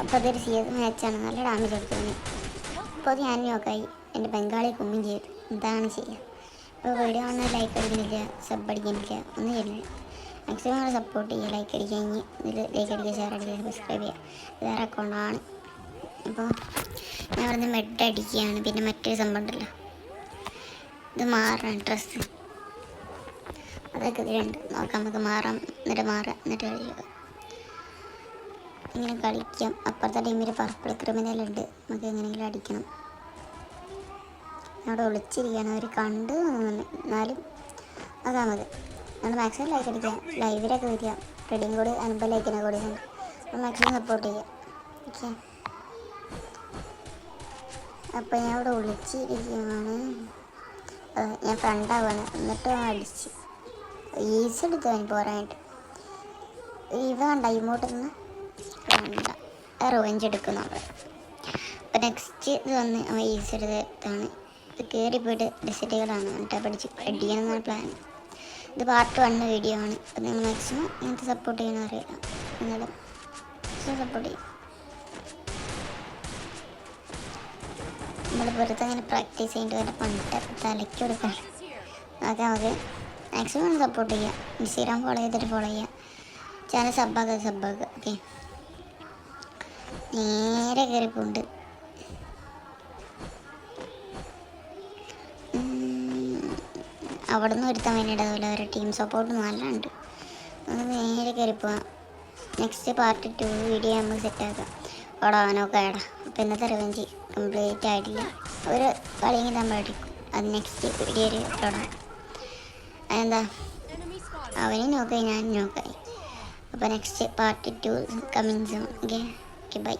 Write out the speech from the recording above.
അപ്പോൾ അതൊരു സീരിയസ് മാച്ചാണ് നല്ല ഡാമേജ് എടുത്തു അപ്പോൾ അത് ഞാൻ നോക്കായി എന്റെ ബംഗാളി കുമ്മിൻ ചെയ്തു. എന്താണ് ചെയ്യുക അപ്പോൾ വീഡിയോ ഒന്ന് ലൈക്ക് അടിക്കുന്നില്ല സബ് അടിക്കുന്നില്ല ഒന്നും ചെയ്യുന്നില്ല മാക്സിമം നിങ്ങൾ സപ്പോർട്ട് ചെയ്യുക ലൈക്ക് അടിക്കുക ഇനി ഇതിൽ ലൈക്ക് അടിക്കുക ഷെയർ അടിക്കുക സബ്സ്ക്രൈബ് ചെയ്യുക വേറെ അക്കൗണ്ടാണ് അപ്പോൾ ഞാൻ പറഞ്ഞ മെഡ് അടിക്കുകയാണ് പിന്നെ മറ്റൊരു സംഭവം ഉണ്ടല്ലോ. ഇത് മാറണം ഡ്രസ്സ് അതൊക്കെ ഇതിലുണ്ട് നോക്കാം. നമുക്ക് മാറാം. എന്നിട്ട് മാറാം. എന്നിട്ട് കളിക്കുക ഇങ്ങനെ കളിക്കാം. അപ്പുറത്തെ ടീമിൽ പർപ്പിൾ ക്രിമിനൽ ഉണ്ട്. നമുക്ക് എങ്ങനെയെങ്കിലും അടിക്കണം. അവിടെ ഒളിച്ചിരിക്കുകയാണ്. അവർ കണ്ട്. എന്നാലും അതാ മതി. നമ്മൾ മാക്സിമം ലൈക്ക് അടിക്കാം. ലൈവിലൊക്കെ വരിക. റെഡിയും കൂടി അൻപത് ലൈക്കിനെ കൂടി. നമ്മൾ മാക്സിമം സപ്പോർട്ട് ചെയ്യാം. ഓക്കെ അപ്പോൾ ഞാൻ അവിടെ ഒളിച്ചിരിക്കുകയാണ്. ഞാൻ ഫ്രണ്ടാവാണ് എന്നിട്ട് അടിച്ച്. ഈസി എടുത്തു. പോരാനായിട്ട്. ഇവ കണ്ട ഇങ്ങോട്ട് വേണ്ട റിവഞ്ച് എടുക്കുന്നുണ്ട്. അപ്പോൾ നെക്സ്റ്റ് ഇത് വന്ന് നമ്മൾ ഈസി എടുത്താണ് ഇത് കയറി പോയിട്ട് ഡെസിറ്റുകളാണ് എന്നിട്ട് പഠിച്ച് അടിക്കണം എന്നാണ് പ്ലാൻ ഇത് പാർട്ട് വൺ വീഡിയോ ആണ്. അപ്പോൾ നിങ്ങൾ മാക്സിമം ഇങ്ങനത്തെ സപ്പോർട്ട് ചെയ്യണം അറിയാം എന്നാലും സപ്പോർട്ട് ചെയ്യും. നമ്മൾ വെറുതെ അങ്ങനെ പ്രാക്ടീസ് ചെയ്യേണ്ടി വരുന്ന പണ്ട് തലയ്ക്ക് കൊടുക്കണം അതൊക്കെ നമുക്ക് മാക്സിമം സപ്പോർട്ട് ചെയ്യുക ഇൻസ്റ്റഗ്രാം ഫോളോ ചെയ്തിട്ട് ഫോളോ ചെയ്യുക ചാനൽ സബ്ബാക്കുക സബ്ബാക്കുക ഓക്കെ നേരെ കയറിപ്പോണ്ട് അവിടെ നിന്ന് ഒരുത്താൻ വേണ്ടിയിട്ട് അതുപോലെ അവരുടെ ടീം സപ്പോർട്ട് നല്ലുണ്ട്. അത് നേരെ കയറിപ്പോവാം നെക്സ്റ്റ് പാർട്ട് ടു വീഡിയോ നമുക്ക് സെറ്റാക്കാം അവിടെ അവനൊക്കെ ആടാ അപ്പം ഇന്നത്തെ റിവഞ്ച് കംപ്ലീറ്റ് ആയിട്ടില്ല. ഒരു കളിയെങ്കിൽ നമ്മൾ അടിക്കും അത് നെക്സ്റ്റ് വീഡിയോയിൽ തുടങ്ങാം അതെന്താ? അവനെ നോക്കായി ഞാൻ നോക്കായി. അപ്പോൾ next part two coming soon okay okay bye